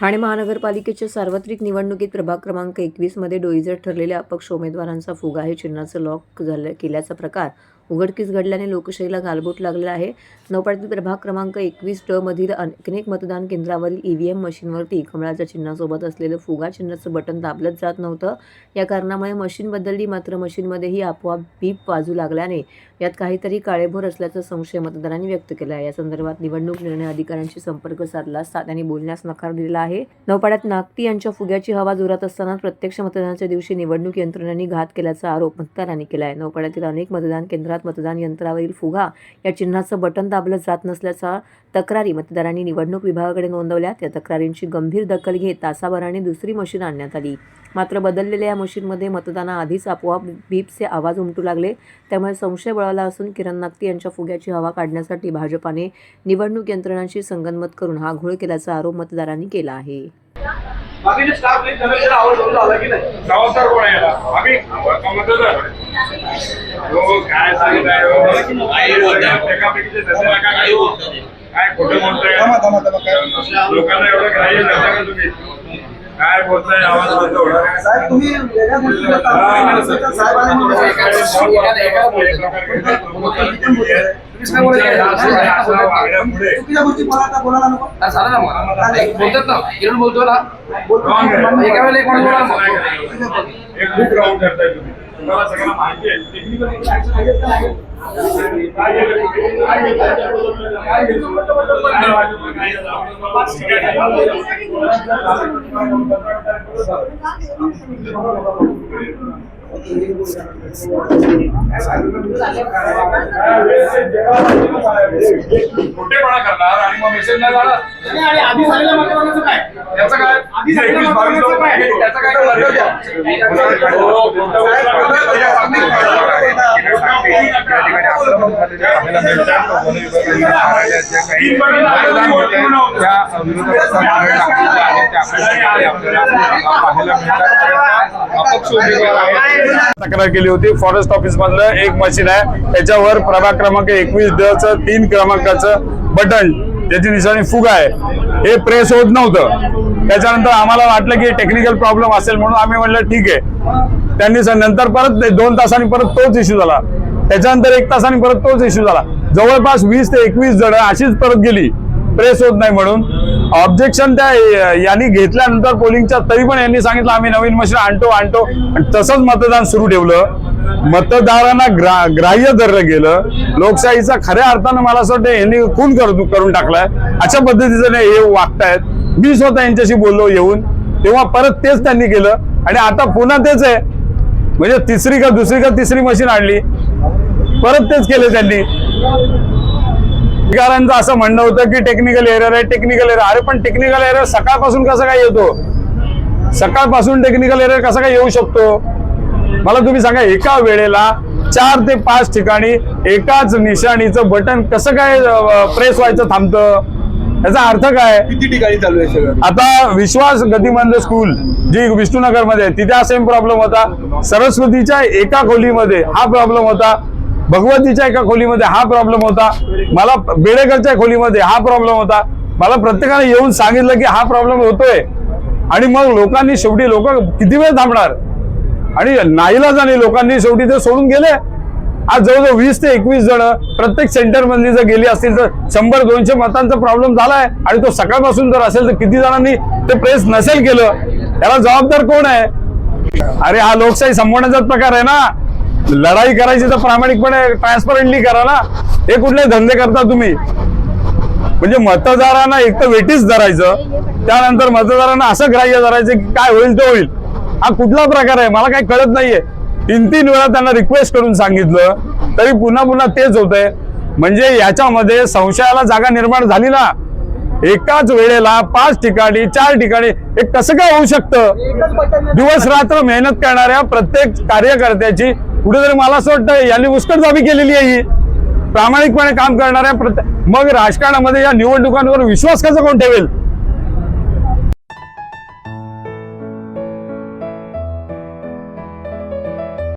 ठाणे महानगरपालिकेच्या सार्वत्रिक निवडणुकीत प्रभाग क्रमांक एकवीसमध्ये डोईजर ठरलेल्या अपक्ष उमेदवारांचा फुगा हे चिन्हाचं लॉक झालं केल्याचा प्रकार उघडकीस घडल्याने लोकशाहीला गालबोट लागलेला आहे. नौपाड्यातील प्रभाग क्रमांक एकवीस ट मधील अनेक मतदान केंद्रावरील ई व्ही एम मशीनवरती कमळाच्या चिन्हासोबत असलेलं फुगा चिन्हाचं बटन दाबलंच जात नव्हतं. या कारणामुळे मशीन बदलली मात्र मशीनमध्येही आपोआप बीप वाजू लागल्याने यात काहीतरी काळेभोर असल्याचा संशय मतदारांनी व्यक्त केला आहे. या संदर्भात निवडणूक निर्णय अधिकाऱ्यांशी संपर्क साधला असता त्यांनी बोलण्यास नकार दिलेला आहे. नौपाड्यात नागती यांच्या फुग्याची हवा जोरात असताना प्रत्यक्ष मतदानाच्या दिवशी निवडणूक यंत्रणांनी घात केल्याचा आरोप मतदारांनी केला आहे. नौपाड्यातील अनेक मतदान केंद्रात मतदान यंत्रावरील फुगा या चिन्हाचं बटन दाबलं जात नसल्याचा तक्रारी मतदारांनी निवडणूक विभागाकडे नोंदवल्या. त्या तक्रारींची गंभीर दखल घेत तासाभराने दुसरी मशीन आणण्यात आली. मात्र बदललेल्या या मशीनमध्ये मतदानाआधीच आपोआप बीपचे आवाज उमटू लागले. त्यामुळे संशय बळाला असून किरण नागती यांच्या फुग्याची हवा काढण्यासाठी भाजपाने निवडणूक यंत्रणांशी संगनमत करून हा घोळ केल्याचा आरोप मतदारांनी केला आहे. बाकीचे स्टाफ नाही त्यांना जरा आवाज होऊन आला की नाही? जबाबदार कोण आहे याला? आम्ही. मतदार. हो काय सांगत आहे हो? नका करू. काय खोटं बोलताय? थांबा थांबा थांबा काय? लोकांना एवढं ग्राह्य धरता का तुम्ही? काय बोलताय? आवाज बंद होणार आहे. साहेब तुम्ही वेगळ्या गोष्टीला हा. एका एक माणूस बोला मग. हे खूप राऊंड करताय तुम्ही. तुम्हाला सगळ्यांना माहिती आहे. टेक्निकल खोटेपणा करणार आणि मग मेसेज नाही जाणार? आधी झालेल्या मतदानाचं काय? त्याचं काय? आधी झालेल्या मतदानाचं काय? त्याचं काय? तक्रार केली होती. फॉरेस्ट ऑफिस मधलं एक मशीन आहे. त्याच्यावर प्रभाग क्रमांक एकवीस ड च तीन क्रमांकाचं बटन ज्याची निशाणी फुग आहे. हे प्रेस होत नव्हतं. त्याच्यानंतर आम्हाला वाटलं की टेक्निकल प्रॉब्लेम असेल म्हणून आम्ही म्हटलं ठीक आहे. त्यांनी नंतर परत दोन तासांनी परत तोच इश्यू झाला. त्याच्यानंतर एक तासाने परत तोच इश्यू झाला. जवळपास वीस ते एकवीस जण अशीच परत गेली. प्रेस होत नाही म्हणून. ऑब्जेक्शन त्या यांनी घेतल्यानंतर पोलिंगच्या तरी पण यांनी सांगितलं आम्ही नवीन मशीन आणतो आणतो. आणि तसंच मतदान सुरू ठेवलं. मतदारांना ग्रा ग्राह्य धरलं गेलं. लोकशाहीचा खऱ्या अर्थानं मला असं वाटतं यांनी खून कर- करून टाकलाय. अशा पद्धतीचं नाही हे वागतायत. मी स्वतः यांच्याशी बोललो येऊन. तेव्हा परत तेच त्यांनी केलं. आणि आता पुन्हा तेच आहे. म्हणजे तिसरी का दुसरी का तिसरी मशीन आणली. परत तेच केले त्यांनी. अधिकाऱ्यांचं असं म्हणणं होतं की टेक्निकल एरर आहे टेक्निकल एरर अरे पण टेक्निकल एरर सकाळपासून कसं काय येतो? सकाळपासून टेक्निकल एरर कसा काय येऊ शकतो? मला तुम्ही सांगा एका वेळेला चार ते पाच ठिकाणी एकाच निशाणीचं बटन कसं काय प्रेस व्हायचं थांबतं? याचा अर्थ काय? किती ठिकाणी चालू आहे सगळं? आता विश्वास गतिमंद स्कूल जी विष्णुनगरमध्ये आहे, तिथे हा सेम प्रॉब्लेम होता. सरस्वतीच्या एका खोलीमध्ये हा प्रॉब्लेम होता. भगवतीच्या एका खोलीमध्ये हा प्रॉब्लेम होता. मला बेडेकरच्या खोलीमध्ये हा प्रॉब्लेम होता. मला प्रत्येकाने येऊन सांगितलं की हा प्रॉब्लेम होतोय. आणि मग लोकांनी शेवटी लोक किती वेळ थांबणार? आणि नाईलाजाने लोकांनी शेवटी ते सोडून गेले. आज जवळजवळ वीस ते एकवीस जण प्रत्येक सेंटरमधली जर गेली असतील तर शंभर दोनशे मतांचा प्रॉब्लेम झालाय. आणि तो सकाळपासून जर असेल तर किती जणांनी ते प्रेस नसेल केलं? त्याला जबाबदार कोण आहे? अरे हा लोकशाही संपवण्याचाच प्रकार आहे ना. लढाई करायची तर प्रामाणिकपणे ट्रान्सपरंटली करा ना. हे कुठले धंदे करता तुम्ही? म्हणजे मतदारांना एक तर वेटीच धरायचं त्यानंतर मतदारांना असं ग्राह्य धरायचं की काय होईल ते होईल. हा कुठला प्रकार आहे? मला काही कळत नाहीये. तीन तीन वेळा त्यांना रिक्वेस्ट करून सांगितलं तरी पुन्हा पुन्हा तेच होतंय. म्हणजे याच्यामध्ये संशयाला जागा निर्माण झाली ना. एकाच वेळेला पाच ठिकाणी चार ठिकाणी हे कसं काय होऊ शकतं? दिवस रात्र मेहनत करणाऱ्या प्रत्येक कार्यकर्त्याची कुठेतरी मला असं वाटतं यांनी उस्कटजाबी केलेली आहे ही. प्रामाणिकपणे काम करणाऱ्या प्रत्येक मग राजकारणामध्ये या निवडणुकांवर विश्वास कसा कोण ठेवेल?